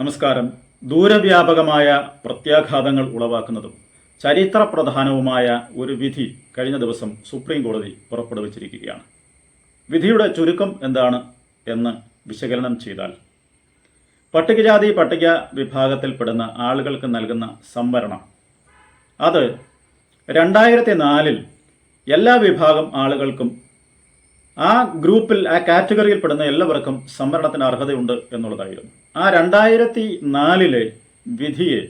നമസ്കാരം. ദൂരവ്യാപകമായ പ്രത്യാഘാതങ്ങൾ ഉളവാക്കുന്നതും ചരിത്ര പ്രധാനവുമായ ഒരു വിധി കഴിഞ്ഞ ദിവസം സുപ്രീം കോടതി പുറപ്പെടുവിച്ചിരിക്കുകയാണ്. വിധിയുടെ ചുരുക്കം എന്താണ് എന്ന് വിശകലനം ചെയ്താൽ പട്ടികജാതി പട്ടിക വിഭാഗത്തിൽപ്പെടുന്ന ആളുകൾക്ക് നൽകുന്ന സംവരണം. അത് രണ്ടായിരത്തി നാലിൽ എല്ലാ വിഭാഗം ആളുകൾക്കും ആ ഗ്രൂപ്പിൽ ആ കാറ്റഗറിയിൽ പെടുന്ന എല്ലാവർക്കും സംവരണത്തിന് അർഹതയുണ്ട് എന്നുള്ളതായിരുന്നു. ആ രണ്ടായിരത്തി നാലിലെ വിധിയെ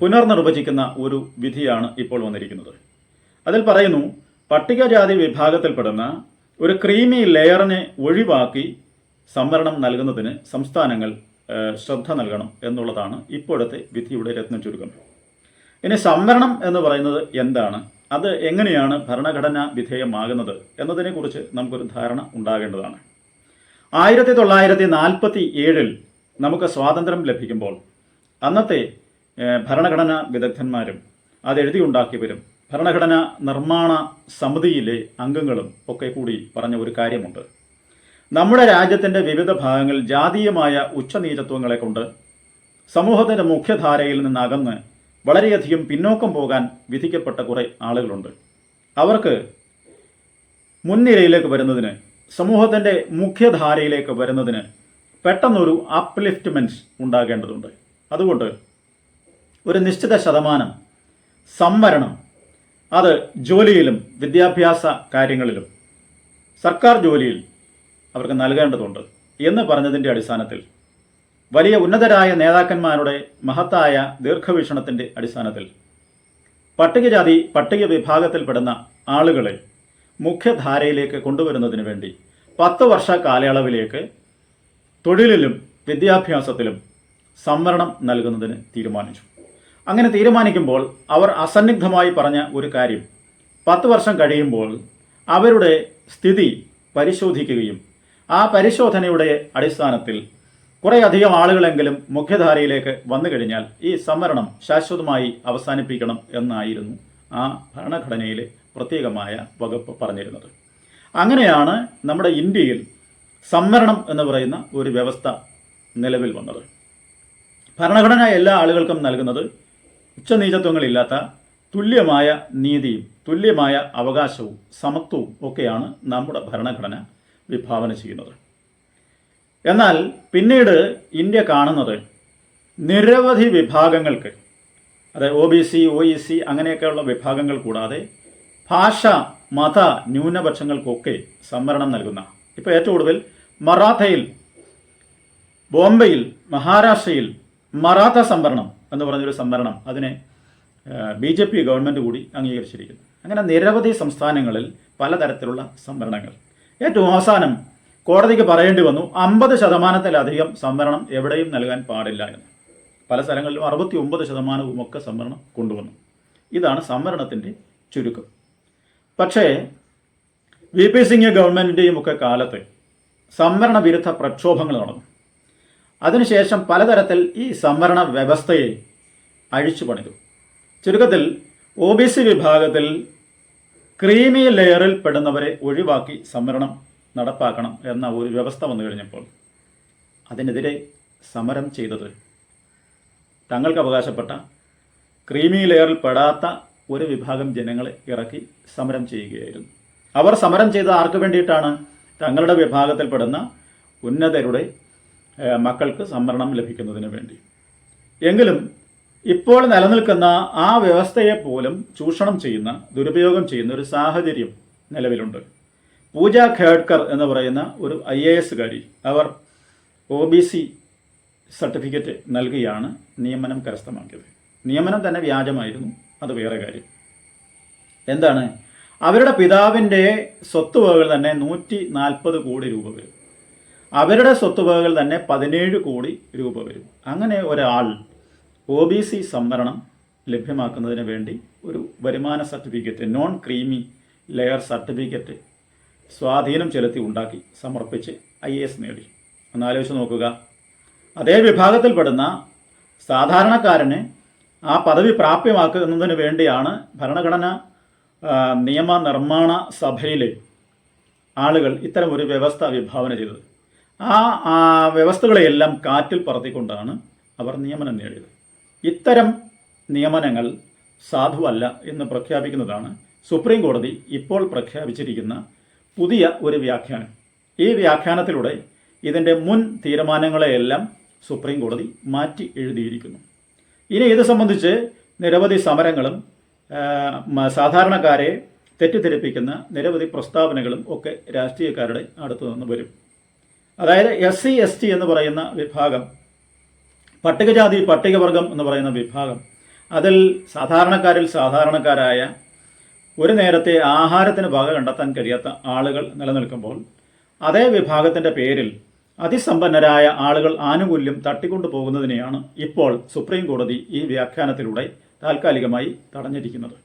പുനർനിർവചിക്കുന്ന ഒരു വിധിയാണ് ഇപ്പോൾ വന്നിരിക്കുന്നത്. അതിൽ പറയുന്നു പട്ടികജാതി വിഭാഗത്തിൽപ്പെടുന്ന ഒരു ക്രീമി ലെയറിനെ ഒഴിവാക്കി സംവരണം നൽകുന്നതിന് സംസ്ഥാനങ്ങൾ ശ്രദ്ധ നൽകണം എന്നുള്ളതാണ് ഇപ്പോഴത്തെ വിധിയുടെ രത്ന ചുരുക്കം ഇനി സംവരണം എന്ന് പറയുന്നത് എന്താണ്? അത് എങ്ങനെയാണ് ഭരണഘടന വിധേയമാകുന്നത് എന്നതിനെക്കുറിച്ച് നമുക്കൊരു ധാരണ ഉണ്ടാകേണ്ടതാണ്. ആയിരത്തി തൊള്ളായിരത്തി നാൽപ്പത്തി ഏഴിൽ നമുക്ക് സ്വാതന്ത്ര്യം ലഭിക്കുമ്പോൾ അന്നത്തെ ഭരണഘടനാ വിദഗ്ധന്മാരും അത് എഴുതിയുണ്ടാക്കിയവരും ഭരണഘടനാ നിർമ്മാണ സമിതിയിലെ അംഗങ്ങളും ഒക്കെ കൂടി പറഞ്ഞ ഒരു കാര്യമുണ്ട്. നമ്മുടെ രാജ്യത്തിന്റെ വിവിധ ഭാഗങ്ങളിൽ ജാതീയമായ ഉച്ചനീചത്വങ്ങളെ കൊണ്ട് സമൂഹത്തിന്റെ മുഖ്യധാരയിൽ നിന്ന് അകന്ന് വളരെയധികം പിന്നോക്കം പോകാൻ വിധിക്കപ്പെട്ട കുറേ ആളുകളുണ്ട്. അവർക്ക് മുൻനിരയിലേക്ക് വരുന്നതിന് സമൂഹത്തിന്റെ മുഖ്യധാരയിലേക്ക് വരുന്നതിന് പെട്ടെന്നൊരു അപ്ലിഫ്റ്റ്മെന്റ് ഉണ്ടാകേണ്ടതുണ്ട്. അതുകൊണ്ട് ഒരു നിശ്ചിത ശതമാനം സംവരണം അത് ജോലിയിലും വിദ്യാഭ്യാസ കാര്യങ്ങളിലും സർക്കാർ ജോലിയിൽ അവർക്ക് നൽകേണ്ടതുണ്ട് എന്ന് പറഞ്ഞതിന്റെ അടിസ്ഥാനത്തിൽ വലിയ ഉന്നതരായ നേതാക്കന്മാരുടെ മഹത്തായ ദീർഘവീക്ഷണത്തിന്റെ അടിസ്ഥാനത്തിൽ പട്ടികജാതി പട്ടിക വിഭാഗത്തിൽപ്പെടുന്ന ആളുകളെ മുഖ്യധാരയിലേക്ക് കൊണ്ടുവരുന്നതിന് വേണ്ടി പത്ത് വർഷ കാലയളവിലേക്ക് തൊഴിലിലും വിദ്യാഭ്യാസത്തിലും സംവരണം നൽകുന്നതിന് തീരുമാനിച്ചു. അങ്ങനെ തീരുമാനിക്കുമ്പോൾ അവർ അസന്നിഗ്ധമായി പറഞ്ഞ ഒരു കാര്യം പത്ത് വർഷം കഴിയുമ്പോൾ അവരുടെ സ്ഥിതി പരിശോധിക്കുകയും ആ പരിശോധനയുടെ അടിസ്ഥാനത്തിൽ കുറേയധികം ആളുകളെങ്കിലും മുഖ്യധാരയിലേക്ക് വന്നു കഴിഞ്ഞാൽ ഈ സംവരണം ശാശ്വതമായി അവസാനിപ്പിക്കണം എന്നായിരുന്നു ആ ഭരണഘടനയിലെ പ്രത്യേകമായ വകുപ്പ് പറഞ്ഞിരുന്നത്. അങ്ങനെയാണ് നമ്മുടെ ഇന്ത്യയിൽ സംവരണം എന്ന് പറയുന്ന ഒരു വ്യവസ്ഥ നിലവിൽ വന്നത്. ഭരണഘടന എല്ലാ ആളുകൾക്കും നൽകുന്നത് ഉച്ചനീചത്വങ്ങളില്ലാത്ത തുല്യമായ നീതിയും തുല്യമായ അവകാശവും സമത്വവും ഒക്കെയാണ് നമ്മുടെ ഭരണഘടന വിഭാവന ചെയ്യുന്നത്. എന്നാൽ പിന്നീട് ഇന്ത്യ കാണുന്നത് നിരവധി വിഭാഗങ്ങൾക്ക് അതായത് O B C O E C അങ്ങനെയൊക്കെയുള്ള വിഭാഗങ്ങൾ കൂടാതെ ഭാഷ മത ന്യൂനപക്ഷങ്ങൾക്കൊക്കെ സംവരണം നൽകുന്ന ഇപ്പോൾ ഏറ്റവും കൂടുതൽ മറാത്തയിൽ ബോംബെയിൽ മഹാരാഷ്ട്രയിൽ മറാത്ത സംവരണം എന്ന് പറഞ്ഞൊരു സംവരണം അതിനെ ബി ജെ പി ഗവൺമെന്റ് കൂടി അംഗീകരിച്ചിരിക്കുന്നു. അങ്ങനെ നിരവധി സംസ്ഥാനങ്ങളിൽ പലതരത്തിലുള്ള സംവരണങ്ങൾ. ഏറ്റവും അവസാനം കോടതിക്ക് പറയേണ്ടി വന്നു അമ്പത് ശതമാനത്തിലധികം സംവരണം എവിടെയും നൽകാൻ പാടില്ല എന്ന്. പല സ്ഥലങ്ങളിലും അറുപത്തി ഒമ്പത് ശതമാനവും ഒക്കെ സംവരണം കൊണ്ടുവന്നു. ഇതാണ് സംവരണത്തിന്റെ ചുരുക്കം. പക്ഷേ വി പി സിംഗ് ഗവൺമെന്റിന്റെയും ഒക്കെ കാലത്ത് സംവരണ വിരുദ്ധ പ്രക്ഷോഭങ്ങൾ നടന്നു. അതിനുശേഷം പലതരത്തിൽ ഈ സംവരണ വ്യവസ്ഥയെ അഴിച്ചു പണിതു. ചുരുക്കത്തിൽ ഒ ബി സി വിഭാഗത്തിൽ ക്രീമി ലെയറിൽ പെടുന്നവരെ ഒഴിവാക്കി സംവരണം നടപ്പാക്കണം എന്ന ഒരു വ്യവസ്ഥ വന്നു കഴിഞ്ഞപ്പോൾ അതിനെതിരെ സമരം ചെയ്തത് തങ്ങൾക്ക് അവകാശപ്പെട്ട ക്രീമി ലെയറിൽ പെടാത്ത ഒരു വിഭാഗം ജനങ്ങളെ ഇറക്കി സമരം ചെയ്യുകയായിരുന്നു. അവർ സമരം ചെയ്ത ആർക്ക് വേണ്ടിയിട്ടാണ്? തങ്ങളുടെ വിഭാഗത്തിൽപ്പെടുന്ന ഉന്നതരുടെ മക്കൾക്ക് സംവരണം ലഭിക്കുന്നതിന് വേണ്ടി. എങ്കിലും ഇപ്പോൾ നിലനിൽക്കുന്ന ആ വ്യവസ്ഥയെ പോലും ചൂഷണം ചെയ്യുന്ന ദുരുപയോഗം ചെയ്യുന്ന ഒരു സാഹചര്യം നിലവിലുണ്ട്. പൂജ ഖേഡ്കർ എന്ന് പറയുന്ന ഒരു ഐ എ എസുകാരി അവർ ഒ ബി സി സർട്ടിഫിക്കറ്റ് നൽകിയാണ് നിയമനം കരസ്ഥമാക്കിയത്. നിയമനം തന്നെ വ്യാജമായിരുന്നു. അത് വേറെ കാര്യം. എന്താണ്? അവരുടെ പിതാവിന്റെ സ്വത്തുവകകൾ തന്നെ നൂറ്റി നാൽപ്പത് കോടി രൂപ വരും. അവരുടെ സ്വത്തുവകകൾ തന്നെ പതിനേഴ് കോടി രൂപ വരും. അങ്ങനെ ഒരാൾ ഒ ബി സി സംവരണം ലഭ്യമാക്കുന്നതിന് വേണ്ടി ഒരു വരുമാന certificate non creamy layer certificate സ്വാധീനം ചെലുത്തി ഉണ്ടാക്കി സമർപ്പിച്ച് ഐ എ എസ് നേടി. ഒന്നാലോചിച്ച് നോക്കുക. അതേ വിഭാഗത്തിൽപ്പെടുന്ന സാധാരണക്കാരന് ആ പദവി പ്രാപ്യമാക്കുന്നതിന് വേണ്ടിയാണ് ഭരണഘടന നിയമ നിയമനിർമ്മാണ സഭയിലെ ആളുകൾ ഇത്തരം ഒരു വ്യവസ്ഥ വിഭാവന ചെയ്തത്. ആ വ്യവസ്ഥകളെയെല്ലാം കാറ്റിൽ പറത്തിക്കൊണ്ടാണ് അവർ നിയമനം നേടിയത്. ഇത്തരം നിയമനങ്ങൾ സാധുവല്ല എന്ന് പ്രഖ്യാപിക്കുന്നതാണ് സുപ്രീം കോടതി ഇപ്പോൾ പ്രഖ്യാപിച്ചിരിക്കുന്ന പുതിയ ഒരു വ്യാഖ്യാനം. ഈ വ്യാഖ്യാനത്തിലൂടെ ഇതിന്റെ മുൻ തീരുമാനങ്ങളെയെല്ലാം സുപ്രീം കോടതി മാറ്റി എഴുതിയിരിക്കുന്നു. ഇനി ഇത് സംബന്ധിച്ച് നിരവധി സമരങ്ങളും സാധാരണക്കാരെ തെറ്റിദ്ധരിപ്പിക്കുന്ന നിരവധി പ്രസ്താവനകളും ഒക്കെ രാഷ്ട്രീയക്കാരുടെ അടുത്തു നിന്ന് വരും. അതായത് എസ് സി എസ് ടി എന്ന് പറയുന്ന വിഭാഗം പട്ടികജാതി പട്ടികവർഗം എന്ന് പറയുന്ന വിഭാഗം അതിൽ സാധാരണക്കാരിൽ സാധാരണക്കാരായ ഒരു നേരത്തെ ആഹാരത്തിന് വക കണ്ടെത്താൻ കഴിയാത്ത ആളുകൾ നിലനിൽക്കുമ്പോൾ അതേ വിഭാഗത്തിന്റെ പേരിൽ അതിസമ്പന്നരായ ആളുകൾ ആനുകൂല്യം തട്ടിക്കൊണ്ടു പോകുന്നതിനെയാണ് ഇപ്പോൾ സുപ്രീം കോടതി ഈ വ്യാഖ്യാനത്തിലൂടെ താൽക്കാലികമായി തടഞ്ഞിരിക്കുന്നത്.